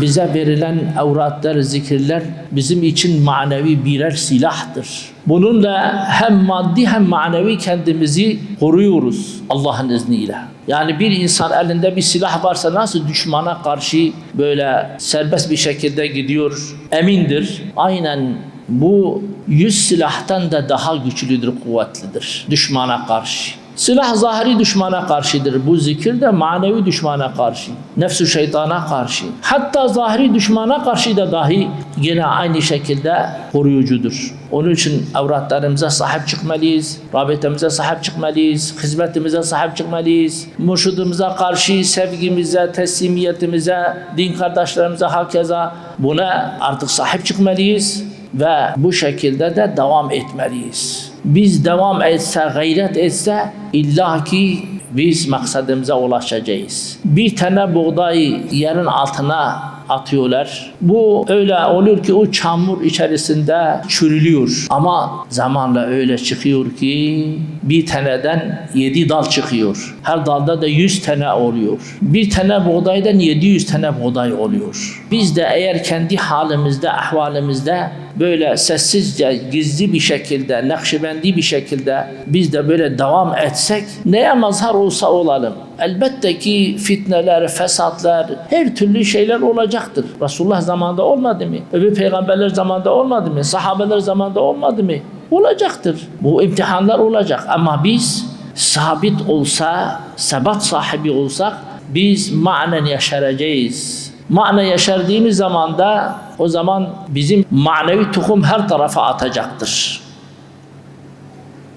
bize verilen avratlar, zikirler bizim için manevi birer silahtır. Bununla hem maddi hem manevi kendimizi koruyoruz Allah'ın izniyle. Yani bir insan elinde bir silah varsa nasıl düşmana karşı böyle serbest bir şekilde gidiyor, emindir. Aynen bu yüz silahtan da daha güçlüdür, kuvvetlidir düşmana karşı. Silah zahiri düşmana karşıdır. Bu zikir de manevi düşmana karşı. Nefsü şeytana karşı. Hatta zahiri düşmana karşı da dahi yine aynı şekilde koruyucudur. Onun için avratlarımıza sahip çıkmalıyız. Rabitemize sahip çıkmalıyız. Hizmetimize sahip çıkmalıyız. Murşidimize karşı sevgimize, teslimiyetimize, din kardeşlerimize hakeza buna artık sahip çıkmalıyız ve bu şekilde de devam etmeliyiz. Biz devam etse, gayret etse illaki biz maksadımıza ulaşacağız. Bir tane buğday yerin altına atıyorlar. Bu öyle olur ki o çamur içerisinde çürülüyor. Ama zamanla öyle çıkıyor ki bir taneden yedi dal çıkıyor. Her dalda da yüz tane oluyor. Bir tane buğdaydan 700 tane buğday oluyor. Biz de eğer kendi halimizde, ahvalimizde böyle sessizce, gizli bir şekilde, nakşibendi bir şekilde biz de böyle devam etsek neye mazhar olsa olalım. Elbette ki fitneler, fesatlar, her türlü şeyler olacaktır. Resulullah zamanında olmadı mı? Öbür peygamberler zamanında olmadı mı? Sahabeler zamanında olmadı mı? Olacaktır. Bu imtihanlar olacak ama biz sabit olsa, sebat sahibi olsak biz manen yaşaracağız. Mana yaşardığımız zaman da o zaman bizim manevi tohum her tarafa atacaktır.